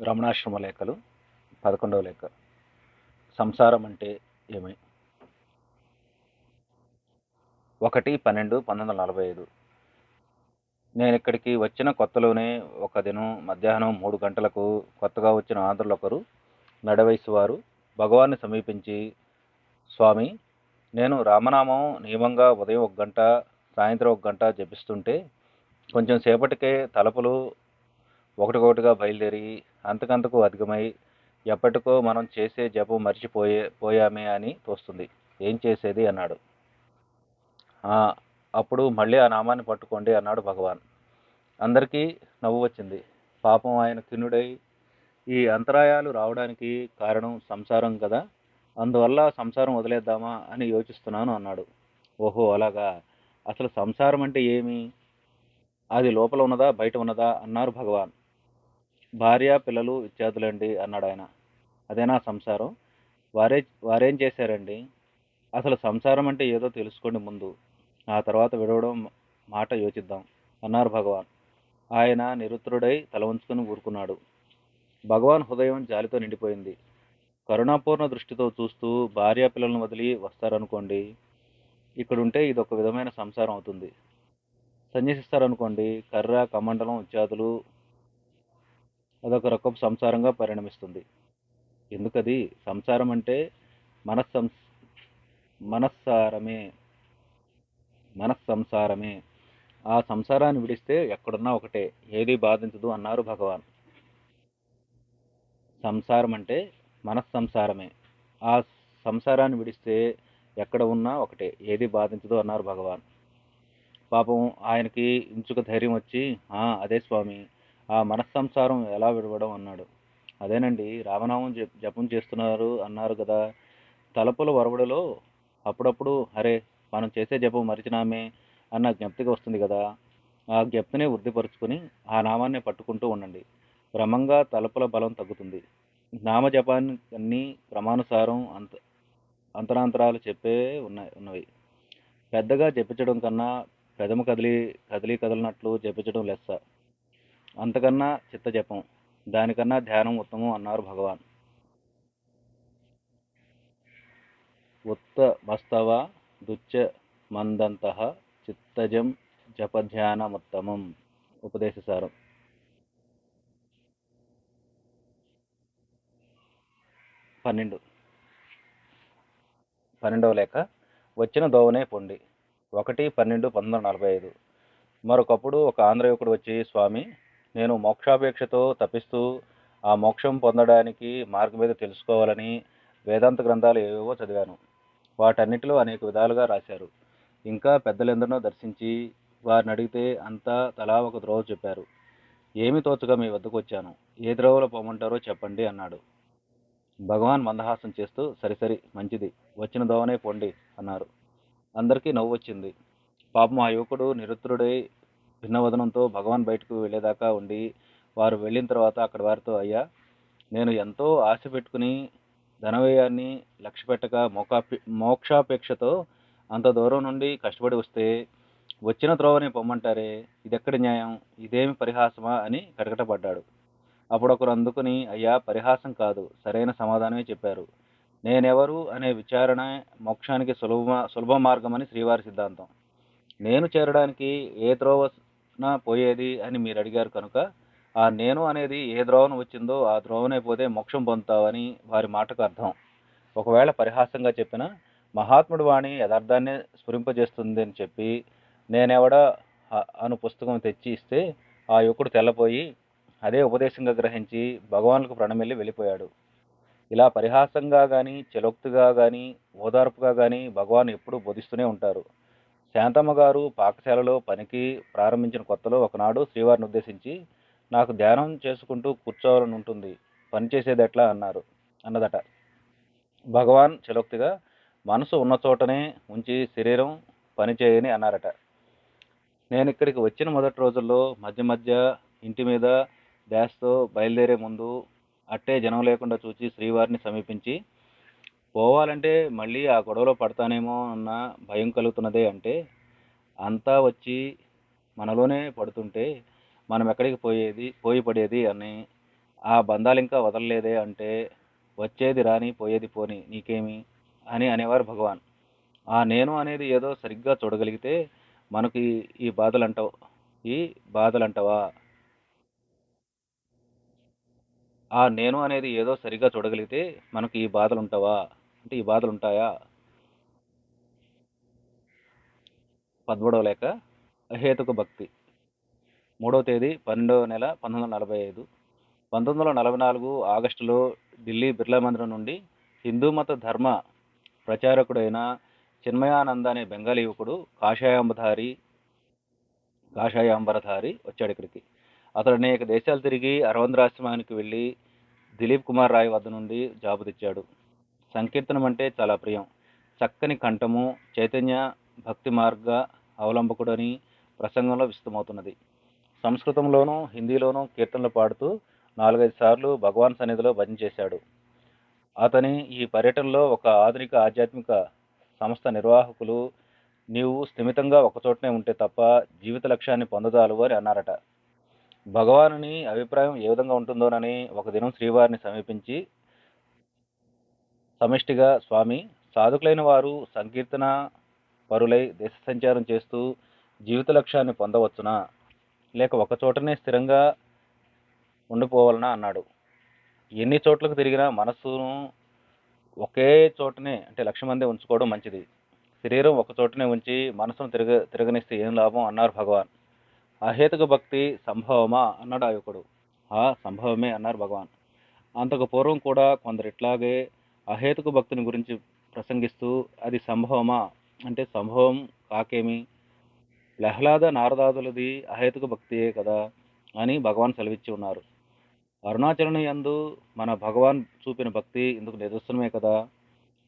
రమణాశ్రమ లేఖలు పదకొండవ లేఖ. సంసారం అంటే ఏమి? ఒకటి పన్నెండు పంతొమ్మిది వందల నలభై ఐదు. నేను ఇక్కడికి వచ్చిన కొత్తలోనే ఒక దినం మధ్యాహ్నం మూడు గంటలకు కొత్తగా వచ్చిన ఆంధ్రులు ఒకరు నడవయసు వారు భగవాన్ని సమీపించి స్వామి నేను రామనామం నియమంగా ఉదయం ఒక గంట సాయంత్రం ఒక గంట జపిస్తుంటే కొంచెం సేపటికే తలుపులు ఒకటికొకటిగా బయలుదేరి అంతకంతకు అధికమై ఎప్పటికో మనం చేసే జపం మర్చిపోయే పోయామే అని తోస్తుంది. ఏం చేసేది? అన్నాడు. అప్పుడు మళ్ళీ ఆ నామాన్ని పట్టుకోండి అన్నాడు భగవాన్. అందరికీ నవ్వు వచ్చింది. పాపం ఆయన కిన్నుడై ఈ అంతరాయాలు రావడానికి కారణం సంసారం కదా. అందువల్ల సంసారం వదిలేద్దామా అని యోచిస్తున్నాను అన్నాడు. ఓహో అలాగా? అసలు సంసారం అంటే ఏమి? అది లోపల ఉన్నదా? బయట ఉన్నదా? అన్నారు భగవాన్. భార్య పిల్లలు ఇత్యాదులండి అన్నాడు ఆయన. అదేనా సంసారం? వారే వారేం చేశారండి? అసలు సంసారం అంటే ఏదో తెలుసుకోండి ముందు. ఆ తర్వాత విడవడం మాట యోచిద్దాం అన్నారు భగవాన్. ఆయన నిరుత్తరుడై తల ఉంచుకుని ఊరుకున్నాడు. భగవాన్ హృదయం జాలితో నిండిపోయింది. కరుణాపూర్ణ దృష్టితో చూస్తూ భార్య పిల్లలను వదిలి వస్తారనుకోండి. ఇక్కడుంటే ఇది ఒక విధమైన సంసారం అవుతుంది. సన్యసిస్తారనుకోండి. కర్ర కమండలం ఇత్యాదులు అదొక రకం సంసారంగా పరిణమిస్తుంది. ఎందుకది? సంసారం అంటే మనస్సంస్ మనస్సారమే మనస్సంసారమే. ఆ సంసారాన్ని విడిస్తే ఎక్కడున్నా ఒకటే ఏది బాధించదు అన్నారు భగవాన్. సంసారం అంటే మనస్సంసారమే. ఆ సంసారాన్ని విడిస్తే ఎక్కడ ఉన్నా ఒకటే ఏది బాధించదు అన్నారు భగవాన్. పాపం ఆయనకి ఇంచుక ధైర్యం వచ్చి అదే స్వామి ఆ మనస్సంసారం ఎలా విడవడం అన్నాడు. అదేనండి రామనామం జపం చేస్తున్నారు అన్నారు కదా. తలపుల వరవడిలో అప్పుడప్పుడు అరే మనం చేసే జపం మరిచినామే అన్న జ్ఞప్తికి వస్తుంది కదా. ఆ జ్ఞప్తిని వృద్ధిపరుచుకుని ఆ నామాన్ని పట్టుకుంటూ ఉండండి. క్రమంగా తలపుల బలం తగ్గుతుంది. నామ జపాన్ని క్రమానుసారం అంత అంతరాంతరాలు చెప్పే ఉన్నాయి ఉన్నవి. పెద్దగా జపించడం కన్నా పెదము కదిలి కదిలి కదలినట్లు జపించడం లెస్స. అంతకన్నా చిత్త జపం దానికన్నా ధ్యానం ఉత్తమం అన్నారు భగవాన్. ఉత్త మస్తవ దుచ్చ మందంత చిత్తజం జపధ్యానముత్తమం. ఉపదేశసారం పన్నెండు. పన్నెండవ లేఖ. వచ్చిన దోవనే పొండి. ఒకటి పన్నెండు పంతొమ్మిది వందల నలభై ఐదు. మరొకప్పుడు ఒక ఆంధ్ర యువకుడు వచ్చి స్వామి నేను మోక్షాపేక్షతో తపిస్తూ ఆ మోక్షం పొందడానికి మార్గం మీద తెలుసుకోవాలని వేదాంత గ్రంథాలు ఏవేవో చదివాను. వాటన్నిటిలో అనేక విధాలుగా రాశారు. ఇంకా పెద్దలెందరినో దర్శించి వారిని అడిగితే అంతా తలా ఒక ద్రోవ చెప్పారు. ఏమి తోచగా మీ వద్దకు వచ్చాను. ఏ ద్రోవలో పోమంటారో చెప్పండి అన్నాడు. భగవాన్ మందహాసం చేస్తూ సరి సరి మంచిది. వచ్చిన దోవనే పొండి అన్నారు. అందరికీ నవ్వు వచ్చింది. పాపం ఆ యువకుడు నిరుత్తరుడై భిన్నవదనంతో భగవాన్ బయటకు వెళ్ళేదాకా ఉండి వారు వెళ్ళిన తర్వాత అక్కడ వారితో అయ్యా నేను ఎంతో ఆశ పెట్టుకుని ధనవ్యయాన్ని లక్ష్య పెట్టక మోకాపే మోక్షాపేక్షతో అంత దూరం నుండి కష్టపడి వస్తే వచ్చిన త్రోవని పొమ్మంటారే ఇదెక్కడి న్యాయం? ఇదేమి పరిహాసమా? అని కటకటపడ్డాడు. అప్పుడు ఒకరు అందుకుని అయ్యా పరిహాసం కాదు సరైన సమాధానమే చెప్పారు. నేనెవరు అనే విచారణ మోక్షానికి సులభ సులభ మార్గమని శ్రీవారి సిద్ధాంతం. నేను చేరడానికి ఏ త్రోవన పోయేది అని మీరు అడిగారు కనుక ఆ నేను అనేది ఏ ద్రోవన వచ్చిందో ఆ ద్రోవనే పోతే మోక్షం పొందుతావని వారి మాటకు అర్థం. ఒకవేళ పరిహాసంగా చెప్పిన మహాత్ముడు వాణి యథార్థాన్ని స్ఫురింపజేస్తుంది అని చెప్పి నేనెవడా అను పుస్తకం తెచ్చి ఇస్తే ఆ యువకుడు తెల్లపోయి అదే ఉపదేశంగా గ్రహించి భగవాన్లకు ప్రణమిల్లి వెళ్ళిపోయాడు. ఇలా పరిహాసంగా కానీ చెలోక్తిగా కానీ ఓదార్పుగా కానీ భగవాన్ ఎప్పుడూ బోధిస్తూనే ఉంటారు. శాంతమ్మ గారు పాకశాలలో పనికి ప్రారంభించిన కొత్తలో ఒకనాడు శ్రీవారిని ఉద్దేశించి నాకు ధ్యానం చేసుకుంటూ కూర్చోవాలని ఉంటుంది. పనిచేసేది ఎట్లా? అన్నారు. అన్నదట. భగవాన్ చలోక్తిగా మనసు ఉన్న చోటనే ఉంచి శరీరం పని చేయని అన్నారట. నేను ఇక్కడికి వచ్చిన మొదటి రోజుల్లో మధ్య మధ్య ఇంటి మీద డ్యాష్తో బయలుదేరే ముందు అట్టే జనం లేకుండా చూచి శ్రీవారిని సమీపించి పోవాలంటే మళ్ళీ ఆ గొడవలో పడతానేమో అన్న భయం కలుగుతున్నదే అంటే అంతా వచ్చి మనలోనే పడుతుంటే మనం ఎక్కడికి పోయేది పోయి పడేది అని ఆ బంధాలు ఇంకా వదలలేదే అంటే వచ్చేది రాని పోయేది పోని నీకేమి అని అనేవారు భగవాన్. ఆ నేను అనేది ఏదో సరిగ్గా చూడగలిగితే మనకి ఈ బాధలు అంటావు ఈ బాధలు అంటావా ఆ నేను అనేది ఏదో సరిగ్గా చూడగలిగితే మనకి ఈ బాధలు ఉంటావా అంటే ఈ బాధలు ఉంటాయా? పదమూడవ లేక అహేతుక భక్తి. మూడవ తేదీ పన్నెండవ నెల పంతొమ్మిది వందల నలభై ఐదు. పంతొమ్మిది వందల నలభై నాలుగు ఆగస్టులో ఢిల్లీ బిర్లా మందిరం నుండి హిందూ మత ధర్మ ప్రచారకుడైన చిన్మయానంద అనే బెంగాలీ యువకుడు కాషాయాంబధారి కాషాయాంబరధారి వచ్చాడు ఇక్కడికి. అతడు అనేక దేశాలు తిరిగి అరవంద్రాశ్రమానికి వెళ్ళి దిలీప్ కుమార్ రాయ్ వద్ద నుండి జాబు తెచ్చాడు. సంకీర్తనం అంటే చాలా ప్రియం. చక్కని కంఠము చైతన్య భక్తి మార్గ అవలంబకుడని ప్రసంగంలో విస్తమవుతున్నది సంస్కృతంలోనూ హిందీలోనూ కీర్తనలు పాడుతూ నాలుగైదు సార్లు భగవాన్ సన్నిధిలో భజన చేశాడు. అతని ఈ పర్యటనలో ఒక ఆధునిక ఆధ్యాత్మిక సంస్థ నిర్వాహకులు నీవు స్థిమితంగా ఒకచోటనే ఉంటే తప్ప జీవిత లక్ష్యాన్ని పొందదాలు అని అన్నారట. భగవానుని అభిప్రాయం ఏ విధంగా ఉంటుందోనని ఒక దినం శ్రీవారిని సమీపించి సమిష్టిగా స్వామి. సాధుకులైన వారు సంకీర్తన పరులై దేశ సంచారం చేస్తూ జీవిత లక్ష్యాన్ని పొందవచ్చునా? లేక ఒక చోటనే స్థిరంగా ఉండిపోవాలనా? అన్నాడు. ఎన్ని చోట్లకు తిరిగినా మనస్సును ఒకే చోటనే అంటే లక్ష్యం మందే ఉంచుకోవడం మంచిది. శరీరం ఒక చోటనే ఉంచి మనసును తిరగ తిరగనిస్తే ఏం లాభం? అన్నారు భగవాన్. అహేతుక భక్తి సంభవమా? అన్నాడు ఆ యువకుడు. ఆ సంభవమే అన్నారు భగవాన్. అంతకు పూర్వం కూడా కొందరు ఇట్లాగే అహేతుక భక్తిని గురించి ప్రసంగిస్తూ అది సంభవమా? అంటే సంభవం కాకేమి? ప్రహ్లాద నారదాదులది అహేతుక భక్తియే కదా అని భగవాన్ సెలవిచ్చి ఉన్నారు. అరుణాచలం యందు మన భగవాన్ చూపిన భక్తి ఇందుకు నిదర్శనమే కదా?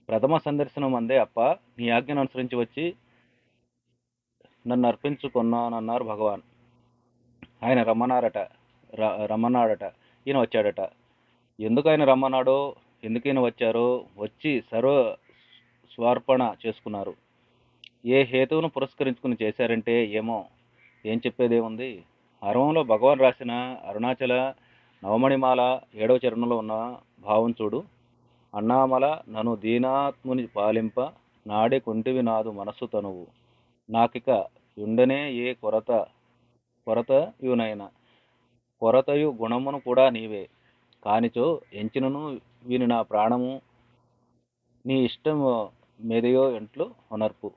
ప్రథమ సందర్శనం అందే అప్ప. నీ ఆజ్ఞను అనుసరించి వచ్చి నన్ను అర్పించుకున్నానన్నారు భగవాన్. ఆయన రమ్మన్నారట. రమ్మన్నాడట. ఈయన వచ్చాడట. ఎందుకు ఆయన రమ్మన్నాడో ఎందుకైనా వచ్చారో వచ్చి సర్వ స్వార్పణ చేసుకున్నారు. ఏ హేతువును పురస్కరించుకుని చేశారంటే ఏమో? ఏం చెప్పేదేముంది అరవంలో భగవాన్ రాసిన అరుణాచల నవమణిమాల ఏడవ చరణంలో ఉన్న భావం చూడు. అన్నామల నను దీనాత్ముని పాలింప నాడే కొంటివి నాదు మనస్సు తనువు. నాకిక ఉండనే ఏ కొరత కొరత యునైన కొరతయు గుణమును కూడా నీవే. కానిచో ఎంచినను వీని నా ప్రాణము. నీ ఇష్టం మెదయో ఎంట్లు హొనర్పు.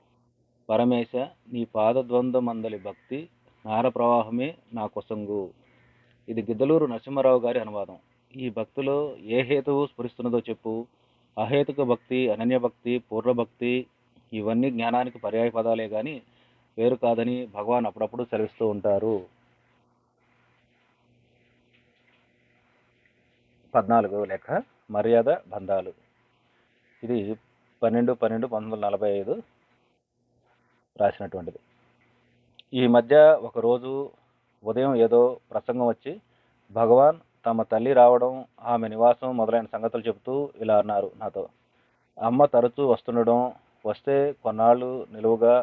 పరమేశ నీ పాదద్వంద్వమందలి భక్తి నార ప్రవాహమే నా కొసంగు. ఇది గిద్దలూరు నరసింహారావు గారి అనువాదం. ఈ భక్తిలో ఏ హేతువు స్ఫురిస్తున్నదో చెప్పు. అహేతుక భక్తి అనన్య భక్తి ఇవన్నీ జ్ఞానానికి పర్యాయ పదాలే కానీ వేరు కాదని భగవాన్ అప్పుడప్పుడు సెలవిస్తూ ఉంటారు. పద్నాలుగు లేఖ. మర్యాద బంధాలు. ఇది పన్నెండు పన్నెండు పంతొమ్మిది వందల నలభై ఐదు రాసినటువంటిది. ఈ మధ్య ఒకరోజు ఉదయం ఏదో ప్రసంగం వచ్చి భగవాన్ తమ తల్లి రావడం ఆమె నివాసం మొదలైన సంగతులు చెబుతూ ఇలా అన్నారు నాతో. అమ్మ తరచూ వస్తుండడం వస్తే కొన్నాళ్ళు నిలువుగా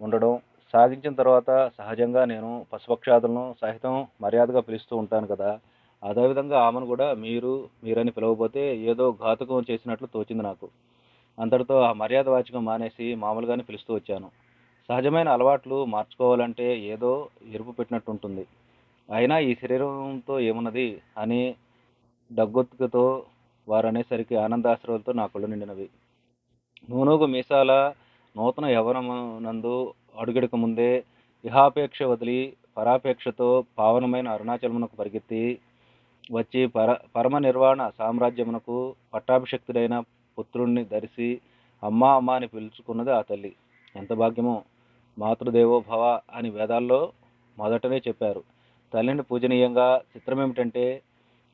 ఉండడం సాగించిన తర్వాత సహజంగా నేను పశుపక్షాదులను సహితం మర్యాదగా పిలుస్తూ ఉంటాను కదా అదేవిధంగా ఆమెను కూడా మీరు మీరని పిలవబోతే ఏదో ఘాతుకం చేసినట్లు తోచింది నాకు. అంతటితో ఆ మర్యాద వాచకం మానేసి మామూలుగానే పిలుస్తూ వచ్చాను. సహజమైన అలవాట్లు మార్చుకోవాలంటే ఏదో ఎరుపు పెట్టినట్టు ఉంటుంది అయినా ఈ శరీరంతో ఏమున్నది అని దగ్గొత్తుకతో వారు అనేసరికి ఆనందాశ్రవులతో నా కళ్ళు నిండినవి. నూనూగు మీసాల నూతన యవనమునందు అడుగెడక ముందే ఇహాపేక్ష వదిలి పరాపేక్షతో పావనమైన అరుణాచలమునకు పరిగెత్తి వచ్చి పర పరమ నిర్వాణ సామ్రాజ్యమునకు పట్టాభిషక్తుడైన పుత్రుణ్ణి ధరిసి అమ్మా అమ్మ అని పిలుచుకున్నది ఆ తల్లి. ఎంత భాగ్యమో. మాతృదేవో భవ అని వేదాల్లో మొదటనే చెప్పారు. తల్లిని పూజనీయంగా చిత్రం ఏమిటంటే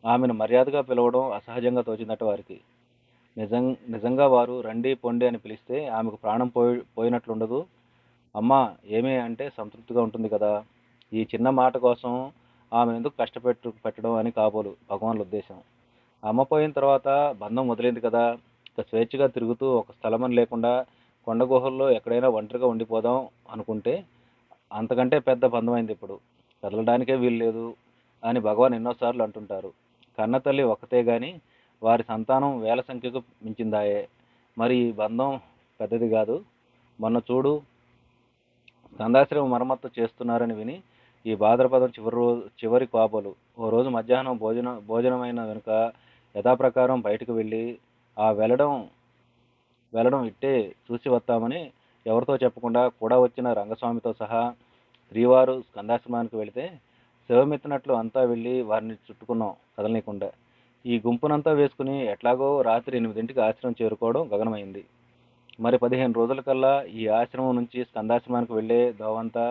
ఆమెను మర్యాదగా పిలవడం అసహజంగా తోచిందట వారికి. నిజం నిజంగా వారు రండి పొండి అని పిలిస్తే ఆమెకు ప్రాణం పోయి పోయినట్లుండదు. అమ్మ ఏమే అంటే సంతృప్తిగా ఉంటుంది కదా. ఈ చిన్న మాట కోసం ఆమె ఎందుకు కష్టపెట్టు పెట్టడం అని కాబోలు భగవాన్ల ఉద్దేశం. అమ్మ పోయిన తర్వాత బంధం వదిలింది కదా. ఇక స్వేచ్ఛగా తిరుగుతూ ఒక స్థలమని లేకుండా కొండ గుహల్లో ఎక్కడైనా ఒంటరిగా ఉండిపోదాం అనుకుంటే అంతకంటే పెద్ద బంధం అయింది ఇప్పుడు. కదలడానికే వీలు లేదు అని భగవాన్ ఎన్నోసార్లు అంటుంటారు. కన్నతల్లి ఒకతే గాని వారి సంతానం వేల సంఖ్యకు మించిందాయే. మరి ఈ బంధం పెద్దది కాదు. మొన్న చూడు గంధాశ్రమ మరమ్మత్తు చేస్తున్నారని విని ఈ భాద్రపదం చివరి రోజు చివరి కోపలు. ఓ రోజు మధ్యాహ్నం భోజనం భోజనమైన వెనుక యథాప్రకారం బయటకు వెళ్ళి ఆ వెళ్ళడం వెళ్ళడం ఇట్టే చూసి వస్తామని ఎవరితో చెప్పకుండా కూడా వచ్చిన రంగస్వామితో సహా శ్రీవారు స్కందాశ్రమానికి వెళితే శివమెత్తినట్లు అంతా వెళ్ళి వారిని చుట్టుకున్నాం కదలనీయకుండా ఈ గుంపునంతా వేసుకుని ఎట్లాగో రాత్రి ఎనిమిదింటికి ఆశ్రమం చేరుకోవడం గగనమైంది. మరి పదిహేను రోజుల కల్లా ఈ ఆశ్రమం నుంచి స్కందాశ్రమానికి వెళ్ళే దోవంతా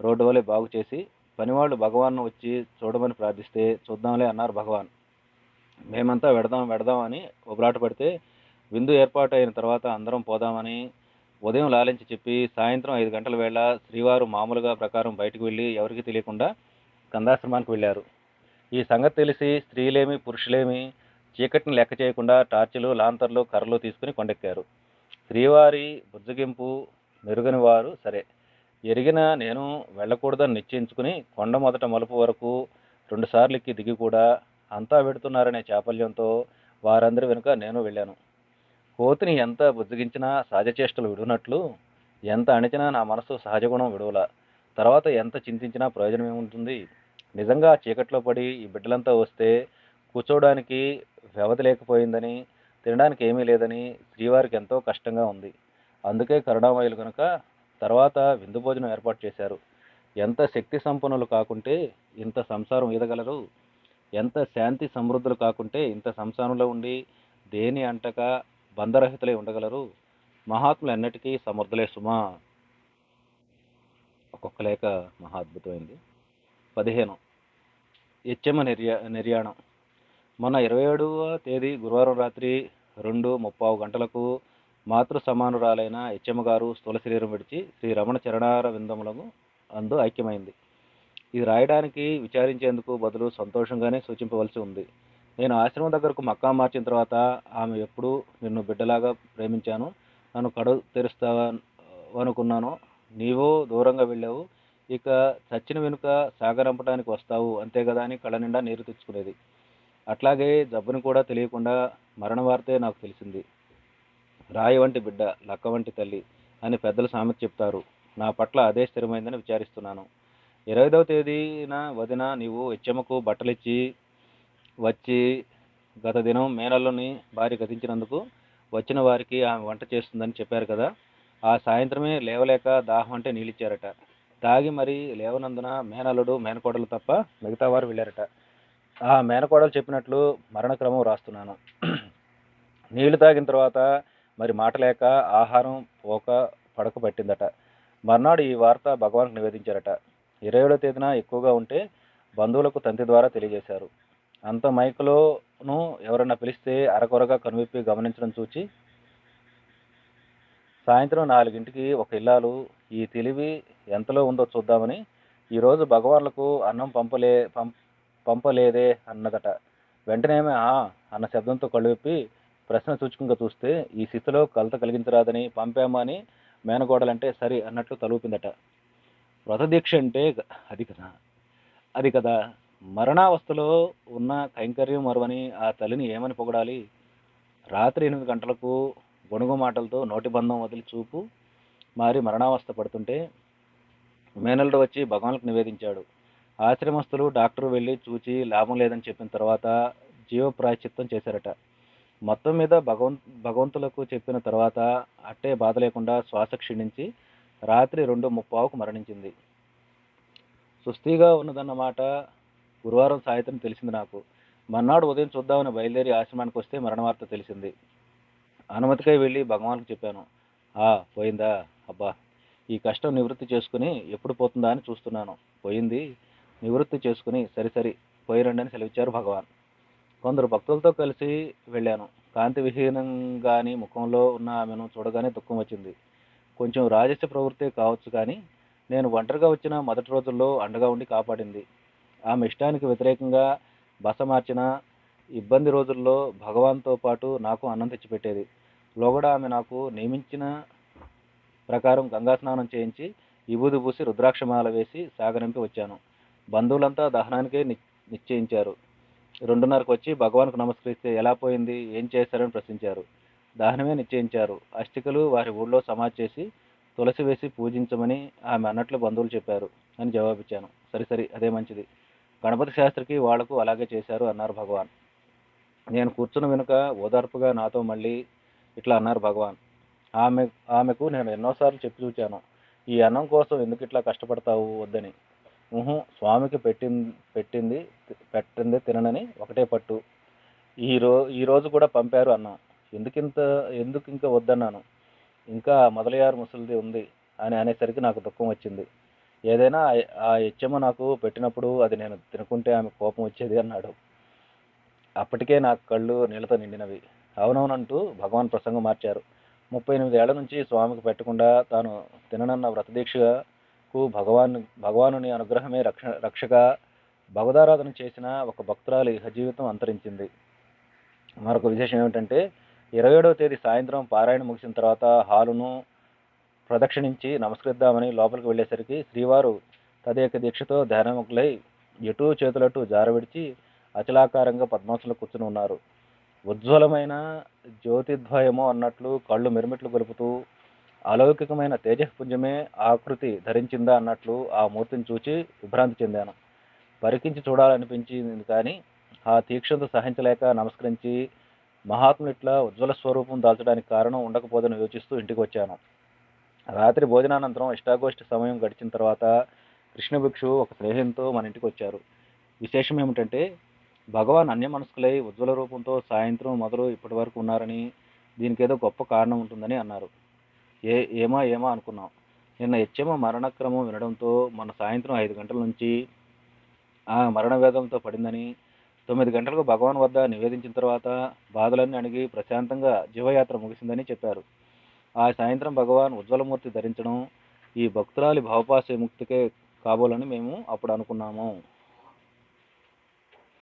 రోడ్డు వలె బాగు చేసి పనివాళ్ళు భగవాన్ వచ్చి చూడమని ప్రార్థిస్తే చూద్దాంలే అన్నారు భగవాన్. మేమంతా వెడదాం వెడదాం అని ఉబలాట పడితే విందు ఏర్పాటు అయిన తర్వాత అందరం పోదామని ఉదయం లాలించి చెప్పి సాయంత్రం ఐదు గంటల వేళ శ్రీవారు మామూలుగా ప్రకారం బయటకు వెళ్ళి ఎవరికీ తెలియకుండా కందాశ్రమానికి వెళ్ళారు. ఈ సంగతి తెలిసి స్త్రీలేమి పురుషులేమి చీకటిని లెక్క చేయకుండా టార్చులు లాంతర్లు కర్రలు తీసుకుని కొండెక్కారు. శ్రీవారి బుజ్జగింపు మెరుగని వారు సరే. ఎరిగిన నేను వెళ్ళకూడదని నిశ్చయించుకుని కొండ మొదట మలుపు వరకు రెండుసార్లు ఎక్కి దిగి కూడా అంతా పెడుతున్నారనే చాపల్యంతో వారందరి వెనుక నేను వెళ్ళాను. కోతిని ఎంత బుజ్జగించినా సహజచేష్టలు విడునట్లు ఎంత అణిచినా నా మనసు సహజగుణం విడువల. తర్వాత ఎంత చింతించినా ప్రయోజనం ఏముంటుంది? నిజంగా చీకట్లో పడి ఈ బిడ్డలంతా వస్తే కూర్చోవడానికి వ్యవధి లేకపోయిందని తినడానికి ఏమీ లేదని శ్రీవారికి ఎంతో కష్టంగా ఉంది. అందుకే కరుణామయులు కనుక తర్వాత విందు భోజనం ఏర్పాటు చేశారు. ఎంత శక్తి సంపన్నులు కాకుంటే ఇంత సంసారం ఈదగలరు. ఎంత శాంతి సమృద్ధులు కాకుంటే ఇంత సంసారంలో ఉండి దేని అంటక బంధరహితులై ఉండగలరు. మహాత్ములు ఎన్నటికీ సమర్థులే సుమా. ఒక్కొక్క లేఖ మహా అద్భుతమైంది. పదిహేను. హెచ్ఎమ్మ నిర్యా నిర్యాణం. మొన్న ఇరవై ఏడవ తేదీ గురువారం రాత్రి రెండు ముప్పావు గంటలకు మాతృ సమానురాలైన హెచ్ఎమ్మ గారు స్థూల శరీరం విడిచి శ్రీ రమణ చరణార విందములకు అందు ఐక్యమైంది. ఇది రాయడానికి విచారించేందుకు బదులు సంతోషంగానే సూచింపవలసి ఉంది. నేను ఆశ్రమం దగ్గరకు మక్కా మార్చిన తర్వాత ఆమె ఎప్పుడు నిన్ను బిడ్డలాగా ప్రేమించాను. నన్ను కడు తెరుస్తావా అనుకున్నాను నీవో దూరంగా వెళ్ళావు. ఇక చచ్చిన వెనుక సాగరంపడానికి వస్తావు. అంతే కదా అని కళ్ళ నిండా నీరు తెచ్చుకునేది. అట్లాగే జబ్బుని కూడా తెలియకుండా మరణ వార్తే నాకు తెలిసింది. రాయి వంటి బిడ్డ లక్క వంటి తల్లి అని పెద్దలు సామెత చెప్తారు. నా పట్ల అదే స్థిరమైందని విచారిస్తున్నాను. ఇరవైదవ తేదీన వదిన నీవు హెచ్చెమ్మకు బట్టలిచ్చి వచ్చి గత దినం మేనల్లోని భార్య గతించినందుకు వచ్చిన వారికి ఆమె వంట చేస్తుందని చెప్పారు కదా. ఆ సాయంత్రమే లేవలేక దాహం అంటే నీళ్ళిచ్చారట. తాగి మరి లేవనందున మేనల్లుడు మేనకోడలు తప్ప మిగతా వారు వెళ్ళారట. ఆ మేనకోడలు చెప్పినట్లు మరణక్రమం రాస్తున్నాను. నీళ్ళు తాగిన తర్వాత మరి మాట లేక ఆహారం పోక పడక పట్టిందట. మర్నాడు ఈ వార్త భగవాన్కు నివేదించారట. ఇరవై ఏడో తేదీన ఎక్కువగా ఉంటే బంధువులకు తంతి ద్వారా తెలియజేశారు. అంత మైకులోను ఎవరైనా పిలిస్తే అరకొరగా కనువిప్పి గమనించడం చూచి సాయంత్రం నాలుగింటికి ఒక ఇల్లాలు ఈ తెలివి ఎంతలో ఉందో చూద్దామని ఈరోజు భగవాన్లకు అన్నం పంపలే పం పంపలేదే అన్నదట. వెంటనే ఆమె, ఆ అన్న శబ్దంతో కళ్ళు విప్పి ప్రశ్న సూచకంగా చూస్తే ఈ స్థితిలో కలత కలిగించరాదని పంపామా అని మేనగోడలంటే సరి అన్నట్లు తలూపిందట. వ్రతదీక్ష అంటే అది కదా. అది కదా. మరణావస్థలో ఉన్న కైంకర్యం మరువని ఆ తల్లిని ఏమని పొగడాలి? రాత్రి ఎనిమిది గంటలకు గొణుగు మాటలతో నోటి బంధం వదిలి చూపు మారి మరణావస్థ పడుతుంటే మేనల్లుడు వచ్చి భగవాన్కు నివేదించాడు. ఆశ్రమస్తులు డాక్టర్ వెళ్ళి చూచి లాభం లేదని చెప్పిన తర్వాత జీవ ప్రాయశ్చిత్తం చేశారట. మొత్తం మీద భగవం భగవంతులకు చెప్పిన తర్వాత అట్టే బాధ లేకుండా శ్వాస క్షీణించి రాత్రి రెండు ముప్పావుకు మరణించింది. సుస్థిగా ఉన్నదన్నమాట గురువారం సాయంత్రం తెలిసింది నాకు. మర్నాడు ఉదయం చూద్దామని బయలుదేరి ఆశ్రమానికి వస్తే మరణ వార్త తెలిసింది. అనుమతికై వెళ్ళి భగవాన్కు చెప్పాను. ఆ పోయిందా? అబ్బా ఈ కష్టం నివృత్తి చేసుకుని ఎప్పుడు పోతుందా అని చూస్తున్నాను. పోయింది. నివృత్తి చేసుకుని సరి సరి పోయిరండి అని సెలవిచ్చారు భగవాన్. కొందరు భక్తులతో కలిసి వెళ్ళాను. కాంతి విహీనంగాని ముఖంలో ఉన్న ఆమెను చూడగానే దుఃఖం వచ్చింది. కొంచెం రాజస్య ప్రవృత్తి కావచ్చు కానీ నేను ఒంటరిగా వచ్చిన మొదటి రోజుల్లో అండగా ఉండి కాపాడింది. ఆమె ఇష్టానికి వ్యతిరేకంగా బస మార్చిన ఇబ్బంది రోజుల్లో భగవాన్తో పాటు నాకు అన్నం తెచ్చిపెట్టేది. లోగడ ఆమె నాకు నియమించిన ప్రకారం గంగా స్నానం చేయించి విభూది పూసి రుద్రాక్షమాల వేసి సాగనింపి వచ్చాను. బంధువులంతా దహనానికే ని- నిశ్చయించారు. రెండున్నరకు వచ్చి భగవాన్కు నమస్కరిస్తే ఎలా పోయింది? ఏం చేశారని ప్రశ్నించారు. దహనమే నిశ్చయించారు. అష్టికలు వారి ఊళ్ళో సమాధి చేసి తులసి వేసి పూజించమని ఆమె అన్నట్లు బంధువులు చెప్పారు అని జవాబిచ్చాను. సరి సరి అదే మంచిది. గణపతి శాస్త్రికి వాళ్ళకు అలాగే చేశారు అన్నారు భగవాన్. నేను కూర్చున్న వెనుక ఓదార్పుగా నాతో మళ్ళీ ఇట్లా అన్నారు భగవాన్. ఆమె ఆమెకు నేను ఎన్నోసార్లు చెప్పి చూచాను. ఈ అన్నం కోసం ఎందుకు ఇట్లా కష్టపడతావు వద్దని. స్వామికి పెట్టింది పెట్టింది పెట్టింది తిననని ఒకటే పట్టు. ఈ ఈరోజు కూడా పంపారు అన్న. ఎందుకింత ఎందుకు ఇంకా వద్దన్నాను? ఇంకా మొదలయ్యారు ముసలిది ఉంది అని అనేసరికి నాకు దుఃఖం వచ్చింది. ఏదైనా ఆ- ఆ హెచ్చమ్మ నాకు పెట్టినప్పుడు అది నేను తినుకుంటే ఆమె కోపం వచ్చేది అన్నాడు. అప్పటికే నా కళ్ళు నీళ్ళతో నిండినవి. అవునవునంటూ భగవాన్ ప్రసంగం మార్చారు. ముప్పై ఎనిమిది ఏళ్ళ నుంచి స్వామికి పెట్టకుండా తాను తిననన్న వ్రతదీక్షగా మనకు భగవాన్ భగవానుని అనుగ్రహమే రక్ష రక్షగా భగవదారాధన చేసిన ఒక భక్తురాలి ఇహ జీవితం అంతరించింది. మరొక విశేషం ఏమిటంటే ఇరవై ఏడవ తేదీ సాయంత్రం పారాయణ ముగిసిన తర్వాత హాలును ప్రదక్షిణించి నమస్కరిద్దామని లోపలికి వెళ్ళేసరికి శ్రీవారు తదేక దీక్షతో ధ్యానముకులై ఎటూ చేతులటు జారవిడిచి అచలాకారంగా పద్మాసులు కూర్చుని ఉన్నారు. ఉజ్వలమైన జ్యోతిద్వయము అన్నట్లు కళ్ళు మిరుమిట్లు గొలుపుతూ అలౌకికమైన తేజపుంజమే ఆకృతి ధరించిందా అన్నట్లు ఆ మూర్తిని చూచి విభ్రాంతి చెందాను. పరికించి చూడాలనిపించింది కానీ ఆ తీక్షణత సహించలేక నమస్కరించి మహాత్ములు ఇట్లా ఉజ్వల స్వరూపం దాల్చడానికి కారణం ఉండకపోదని యోచిస్తూ ఇంటికి వచ్చాను. రాత్రి భోజనానంతరం ఇష్టాగోష్ఠి సమయం గడిచిన తర్వాత కృష్ణ భిక్షు ఒక స్నేహంతో మన ఇంటికి వచ్చారు. విశేషం ఏమిటంటే భగవాన్ అన్యమనస్కులై ఉజ్వల రూపంతో సాయంత్రం మొదలు ఇప్పటి వరకు ఉన్నారని దీనికి ఏదో గొప్ప కారణం ఉంటుందని అన్నారు. ఏ ఏమా ఏమా అనుకున్నాం. నిన్న హెచ్ఎమ మరణక్రమం వినడంతో మన సాయంత్రం ఐదు గంటల నుంచి ఆ మరణ వేదంతో పడిందని తొమ్మిది గంటలకు భగవాన్ వద్ద నివేదించిన తర్వాత బాధలన్నీ అణిగి ప్రశాంతంగా జీవయాత్ర ముగిసిందని చెప్పారు. ఆ సాయంత్రం భగవాన్ ఉజ్వలమూర్తి ధరించడం ఈ భక్తురాలి భావపాశ ముక్తికే కాబోలని మేము అప్పుడు అనుకున్నాము.